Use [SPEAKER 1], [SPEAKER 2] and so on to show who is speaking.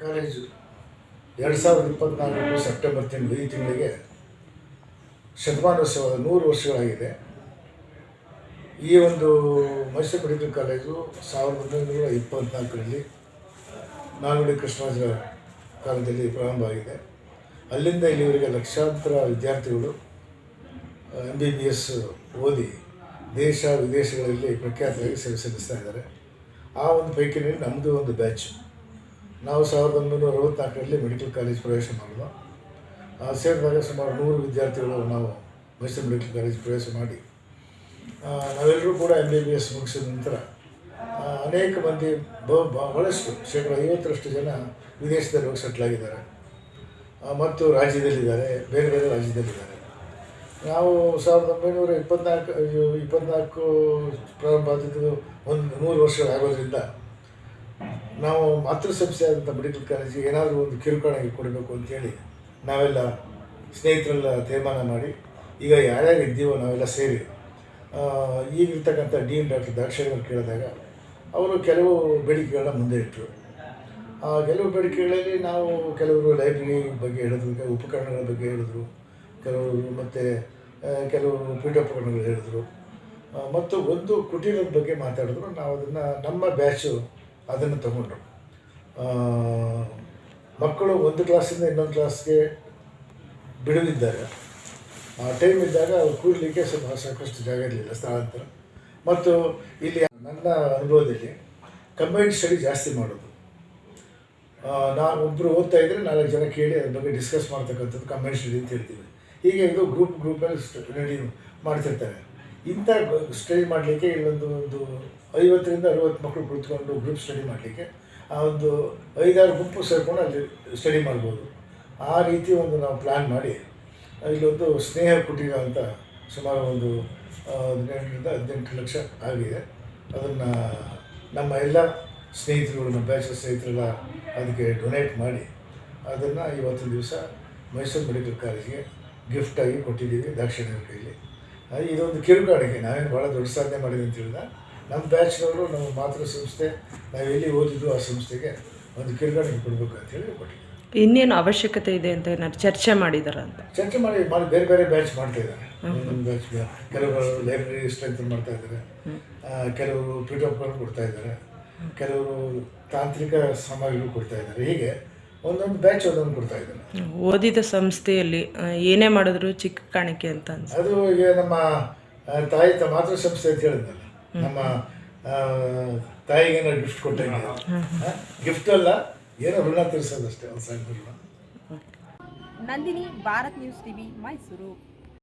[SPEAKER 1] College ಎರಡು ಸಾವಿರದ ಇಪ್ಪತ್ತ್ನಾಲ್ಕು ಸೆಪ್ಟೆಂಬರ್ ತಿಂಗಳು ಈ ತಿಂಗಳಿಗೆ ಶತಮಾನೋತ್ಸವ ನೂರು ವರ್ಷಗಳಾಗಿದೆ. ಈ ಒಂದು ಮೈಸೂರು ಮೆಡಿಕಲ್ ಕಾಲೇಜು ಸಾವಿರದ ಒಂಬೈನೂರ ಇಪ್ಪತ್ತ್ನಾಲ್ಕರಲ್ಲಿ ನಾಲ್ವಡಿ ಕೃಷ್ಣರಾಜ ಕಾಲದಲ್ಲಿ ಪ್ರಾರಂಭ ಆಗಿದೆ. ಅಲ್ಲಿಂದ ಇಲ್ಲಿವರೆಗೆ ಲಕ್ಷಾಂತರ ವಿದ್ಯಾರ್ಥಿಗಳು ಎಂ ಬಿ ಬಿ ಎಸ್ ಓದಿ ದೇಶ ವಿದೇಶಗಳಲ್ಲಿ ಪ್ರಖ್ಯಾತರಾಗಿ ಸೇವೆ ಸಲ್ಲಿಸ್ತಾ ಇದ್ದಾರೆ. ಆ ಒಂದು ಪೈಕಿನಲ್ಲಿ ನಮ್ಮದು ಒಂದು ಬ್ಯಾಚ್. ನಾವು ಸಾವಿರದ ಒಂಬೈನೂರ ಅರವತ್ತ್ನಾಲ್ಕರಲ್ಲಿ ಮೆಡಿಕಲ್ ಕಾಲೇಜ್ ಪ್ರವೇಶ ಮಾಡಿದ್ವು. ಸೇರಿದಾಗ ಸುಮಾರು ನೂರು ವಿದ್ಯಾರ್ಥಿಗಳು ನಾವು ಮೈಸೂರು ಮೆಡಿಕಲ್ ಕಾಲೇಜ್ ಪ್ರವೇಶ ಮಾಡಿ ನಾವೆಲ್ಲರೂ ಕೂಡ ಎಂ ಬಿ ಬಿ ಎಸ್ ಮುಗಿಸಿದ ನಂತರ ಅನೇಕ ಮಂದಿ ಬಹಳಷ್ಟು ಶೇಕಡ ಐವತ್ತರಷ್ಟು ಜನ ವಿದೇಶದಲ್ಲಿ ಹೋಗಿ ಸೆಟ್ಲ್ ಆಗಿದ್ದಾರೆ. ಆ, ಮತ್ತು ರಾಜ್ಯದಲ್ಲಿದ್ದಾರೆ ಬೇರೆ ಬೇರೆ ರಾಜ್ಯದಲ್ಲಿದ್ದಾರೆ. ನಾವು ಸಾವಿರದ ಒಂಬೈನೂರ ಇಪ್ಪತ್ನಾಲ್ಕು ಇಪ್ಪತ್ನಾಲ್ಕು ಪ್ರಾರಂಭ ಆದದ್ದು ಒಂದು ನೂರು ವರ್ಷಗಳಾಗೋದ್ರಿಂದ ನಾವು ಮಾತೃ ಸಂಸ್ಥೆ ಆದಂಥ ಮೆಡಿಕಲ್ ಕಾಲೇಜಿಗೆ ಏನಾದರೂ ಒಂದು ಕಿರುಕಾಣಿಗೆ ಕೊಡಬೇಕು ಅಂತೇಳಿ ನಾವೆಲ್ಲ ಸ್ನೇಹಿತರೆಲ್ಲ ತೀರ್ಮಾನ ಮಾಡಿ ಈಗ ಯಾರ್ಯಾರು ಇದ್ದೀವೋ ನಾವೆಲ್ಲ ಸೇರಿ ಈಗಿರ್ತಕ್ಕಂಥ ಡೀನ್ ಡಾಕ್ಟರ್ ದಾಕ್ಷಾಯಿಗಳು ಕೇಳಿದಾಗ ಅವರು ಕೆಲವು ಬೇಡಿಕೆಗಳನ್ನ ಮುಂದೆ ಇಟ್ಟರು. ಆ, ಕೆಲವು ಬೇಡಿಕೆಗಳಲ್ಲಿ ನಾವು ಕೆಲವರು ಲೈಬ್ರರಿ ಬಗ್ಗೆ ಹೇಳಿದ್ರು ಉಪಕರಣಗಳ ಬಗ್ಗೆ ಹೇಳಿದ್ರು, ಕೆಲವರು ಮತ್ತು ಕೆಲವು ಪೀಠೋಪಕರಣಗಳು ಹೇಳಿದ್ರು. ಮತ್ತು ಒಂದು ಕುಟೀರದ ಬಗ್ಗೆ ಮಾತಾಡಿದ್ರು, ನಾವು ಅದನ್ನು ನಮ್ಮ ಬ್ಯಾಚು ಅದನ್ನು ತಗೊಂಡ್ರು. ಮಕ್ಕಳು ಒಂದು ಕ್ಲಾಸಿಂದ ಇನ್ನೊಂದು ಕ್ಲಾಸ್ಗೆ ಬಿಡಲಿದ್ದಾಗ ಆ ಟೈಮ್ ಇದ್ದಾಗ ಅವ್ರು ಕೂಡಲಿಕ್ಕೆ ಸ್ವಲ್ಪ ಸಾಕಷ್ಟು ಜಾಗ ಇರಲಿಲ್ಲ, ಸ್ಥಳಾಂತರ. ಮತ್ತು ಇಲ್ಲಿ ನನ್ನ ಅನುಭವದಲ್ಲಿ ಕಂಬೈನ್ಡ್ ಸ್ಟಡಿ ಜಾಸ್ತಿ ಮಾಡೋದು. ನಾನು ಒಬ್ಬರು ಓದ್ತಾ ಇದ್ದರೆ ನಾಲ್ಕು ಜನ ಕೇಳಿ ಅದ್ರ ಬಗ್ಗೆ ಡಿಸ್ಕಸ್ ಮಾಡ್ತಕ್ಕಂಥದ್ದು ಕಂಬೈನ್ಡ್ ಸ್ಟಡಿ ಅಂತ ಹೇಳ್ತೀವಿ. ಹೀಗೆ ಇದು ಗ್ರೂಪ್ ಗ್ರೂಪಲ್ಲಿ ಸ್ಟಡಿ ಮಾಡ್ತಿರ್ತಾರೆ. ಇಂಥ ಸ್ಟಡಿ ಮಾಡಲಿಕ್ಕೆ ಇಲ್ಲೊಂದು ಒಂದು ಐವತ್ತರಿಂದ ಅರವತ್ತು ಮಕ್ಕಳು ಕುಳಿತುಕೊಂಡು ಗ್ರೂಪ್ ಸ್ಟಡಿ ಮಾಡಲಿಕ್ಕೆ, ಆ ಒಂದು ಐದಾರು ಗುಂಪು ಸೇರಿಕೊಂಡು ಅಲ್ಲಿ ಸ್ಟಡಿ ಮಾಡ್ಬೋದು. ಆ ರೀತಿ ಒಂದು ನಾವು ಪ್ಲ್ಯಾನ್ ಮಾಡಿ, ಇಲ್ಲೊಂದು ಸ್ನೇಹ ಕುಟೀರ ಅಂತ ಸುಮಾರು ಒಂದು ಹದಿನೆಂಟರಿಂದ ಹದಿನೆಂಟು ಲಕ್ಷ ಆಗಿದೆ. ಅದನ್ನು ನಮ್ಮ ಎಲ್ಲ ಸ್ನೇಹಿತರುಗಳು, ನಮ್ಮ ಬ್ಯಾಚ್ ಸ್ನೇಹಿತರೆಲ್ಲ ಅದಕ್ಕೆ ಡೊನೇಟ್ ಮಾಡಿ, ಅದನ್ನು ಇವತ್ತು ದಿವಸ ಮೈಸೂರು ಮೆಡಿಕಲ್ ಕಾಲೇಜಿಗೆ ಗಿಫ್ಟಾಗಿ ಕೊಟ್ಟಿದ್ದೀವಿ ದಾಕ್ಷಿಣ್ಯ ಕೈಲಿ ಇದೊಂದು ಕಿರುಗಾಡಿಗೆ ನಾವೇನು ಭಾಳ ದೊಡ್ಡ ಸಾಧನೆ ಮಾಡಿದೆ ಅಂತ ಹೇಳಿದ ನಮ್ಮ ಬ್ಯಾಚ್ನವರು ನಮ್ಮ ಮಾತೃ ಸಂಸ್ಥೆ ನಾವು ಎಲ್ಲಿ ಓದಿದ್ದು ಆ ಸಂಸ್ಥೆಗೆ ಒಂದು ಕಿರುಗಾಡಿಗೆ ಕೊಡಬೇಕು ಅಂತ ಹೇಳಿ ಕೊಟ್ಟಿದ್ದೀವಿ
[SPEAKER 2] ಇನ್ನೇನು ಅವಶ್ಯಕತೆ ಇದೆ ಅಂತ ಏನಾದ್ರು ಚರ್ಚೆ ಮಾಡಿದಾರ ಅಂತ?
[SPEAKER 1] ಚರ್ಚೆ ಮಾಡಿ ಮಾಡಿ ಬೇರೆ ಬೇರೆ ಬ್ಯಾಚ್ ಮಾಡ್ತಾ ಇದ್ದಾರೆ. ಒಂದೊಂದು ಬ್ಯಾಚ್ ಕೆಲವರು ಲೈಬ್ರರಿ ಸ್ಟ್ರೆಂತ್ ಮಾಡ್ತಾ ಇದ್ದಾರೆ. ಕೆಲವರು ಪೀಠೋಪಕರಣ ಕೊಡ್ತಾ ಇದ್ದಾರೆ. ಕೆಲವರು ತಾಂತ್ರಿಕ ಸಾಮಗ್ರಿಗಳು ಕೊಡ್ತಾ ಇದ್ದಾರೆ. ಹೀಗೆ ಒಂದೊಂದು ಬ್ಯಾಚ್ ಒಂದೊಂದು ಕೊಡ್ತಾ ಇದ್ದಾರೆ.
[SPEAKER 2] ಓದಿದ ಸಂಸ್ಥೆಯಲ್ಲಿ ಆ, ಏನೇ ಮಾಡಿದ್ರು ಚಿಕ್ಕ ಕಾಣಿಕೆ ಅಂತ
[SPEAKER 1] ಅದು ಈಗ ನಮ್ಮ ಆ, ತಾಯಿ ತ ಮಾತೃ ಸಂಸ್ಥೆ ಅಂತ ಹೇಳಿದ್ನಲ್ಲ. ನಮ್ಮ ಆ, ತಾಯಿಗೇನೋ ಗಿಫ್ಟ್ ಕೊಟ್ಟೆ ಗಿಫ್ಟ್ ಅಲ್ಲ ಏನೋ ಋಣ ತೀರಿಸೋದಷ್ಟೇ ಒಂದು ಸಣ್ಣ ಋಣ.
[SPEAKER 3] Nandini Bharat news TV Mysuru.